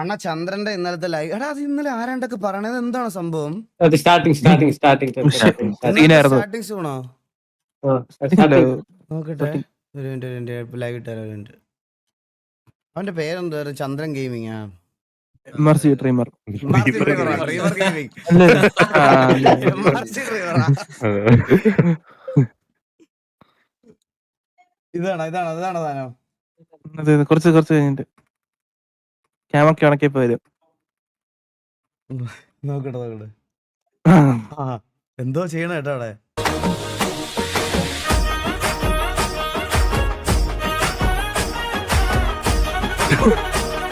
അണ്ണ ചന്ദ്രന്റെ ഇന്നലത്തെ ലൈവ് എടാ അത് ഇന്നലെ ആരാണ്ടൊക്കെ പറയണത്? എന്താണ് സംഭവം? Starting starting starting. സ്റ്റാർട്ടിങ് സൂണോ നോക്കട്ടെ. ഒരു മിനിറ്റ് ഒരു മിനിറ്റ് ലൈവ് ഇട്ടാൽ ഒരു മിനിറ്റ് അവന്റെ പേരെന്താ? ചന്ദ്രൻ ഗെയിമിംഗ് ആ? MRC dreamer. ഇതാണ് ഇതാണ് ഇതാണ് അതെ, കുറച്ച് കുറച്ച് കഴിഞ്ഞിട്ട്. ക്യാമൊക്കെ ഉണക്കിയപ്പോ വരും നോക്കട്ടെ നോക്കട്ടെ. ആ എന്തോ ചെയ്യണ കേട്ടോ അവിടെ?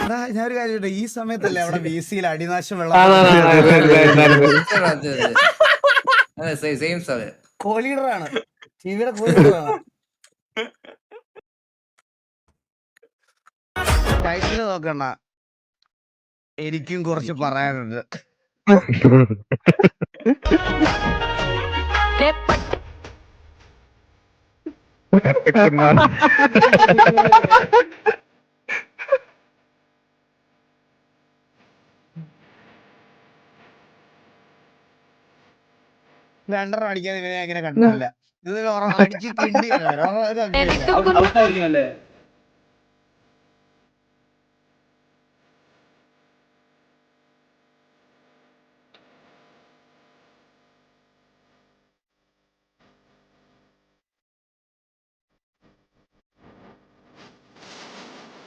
എടാ, ഞാനൊരു കാര്യം ചോദിക്കട്ടെ? ഈ സമയത്തല്ലേ അവിടെ വി സിയിൽ അടിനാശം വെള്ളം അതെ സെയിം സ്ഥലം കോലീഡറാണ്. ടിവിയുടെ കോലീഡറാണ്. ടൈറ്റിൽ നോക്കണ്ട. എനിക്കും കുറച്ച് പറയാനുണ്ട്. രണ്ടെണ്ണം അടിക്കാൻ ഞാൻ ഇങ്ങനെ കണ്ടില്ല ഇത് അടിച്ച് കിണ്ടിയാണ്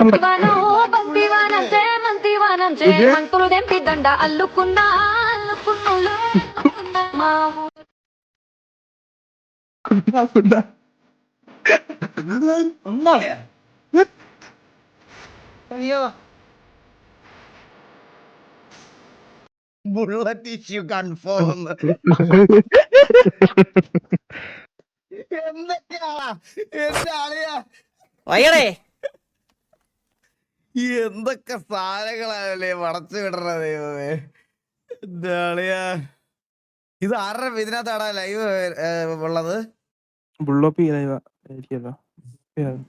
భక్తివానం ఓ భక్తివానం జయమంతివానం జయమంతులు దెంపి దండ అల్లుకున్నా എന്തൊക്കെ സാധനങ്ങളാണല്ലേ മടച്ചു വിടണത് ദൈവമേ? എന്താളിയാ ഇത് ആരുടെ ഇതിനകത്താടാ ലൈവ് ഉള്ളത്? ബുള്ളോപ്പി ലൈവാ ആയിരിക്കുമല്ലോ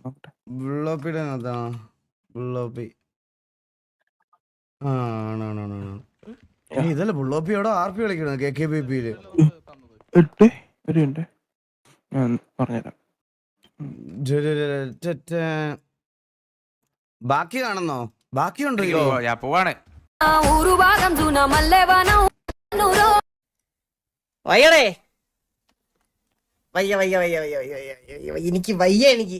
നോക്കട്ടെ. ബുള്ളോപ്പിയുടെ അകത്താണോ ബുള്ളോപ്പി. ആ ആണാണാണ് ഇതല്ല ബുള്ളോപ്പിയോടോ ആർ പി കളിക്കണോ കെ കെ ബി പിയിൽ എട്ട്? ഒരു മിനിറ്റ്. ഞാൻ പറഞ്ഞുതരാം. ബാക്കി കാണുന്നോ ബാക്കിയുണ്ടല്ലോ ഞാൻ പോവാണ്. വയ്യടേ. വയ്യ വയ്യ വയ്യ വയ്യ വയ്യ എനിക്ക് വയ്യ എനിക്ക്.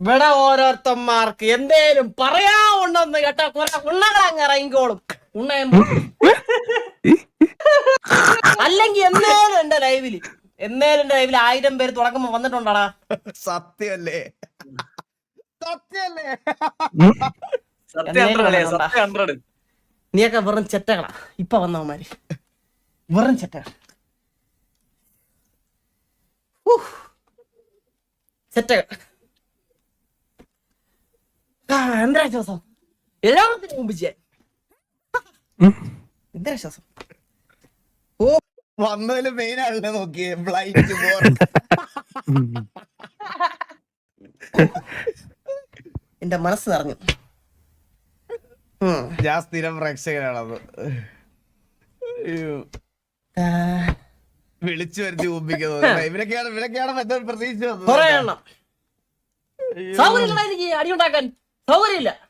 ഇവിടെ ഓരോരുത്തന്മാർക്ക് എന്തേലും പറയാ ഉണ്ടെന്ന് കേട്ടാ കുറെ ഉണ്ണകളങ്ങ് ഇറങ്ങിക്കോളും. ഉണ്ണ അല്ലെങ്കിൽ എന്നേലും എന്റെ ലൈവിൽ എന്തേലും ലൈവിൽ ആയിരം പേര് തുടക്കുമ്പോ വന്നിട്ടുണ്ടാടാ. സത്യമല്ലേ? നീയൊക്കെ വെറും ചെറ്റകളാ. ഇപ്പൊ വന്നവന്മാര് വെറും ചെറ്റകൾ. ചെറ്റകൾ എന്താ ശ്വാസം എല്ലാത്തിനും മുമ്പ് ചെയ്യാൻ. എന്താ ശ്വാസം വന്നതിൽ മെയിൻ ആണല്ലേ നോക്കിയേ. ബ്ലൈറ്റ് ബോർ എന്റെ മനസ്സ് നിറഞ്ഞു. ഞാൻ സ്ഥിരം പ്രേക്ഷകനാണത്. വിളിച്ചു വരുത്തി ഊമ്പിക്കുന്നത് ഇവരൊക്കെയാണ് ഇവരൊക്കെയാണ് മെത്തേഡ് പ്രതീക്ഷിച്ചത്. അടിയുണ്ടാക്കാൻ. സൗകര്യമില്ല.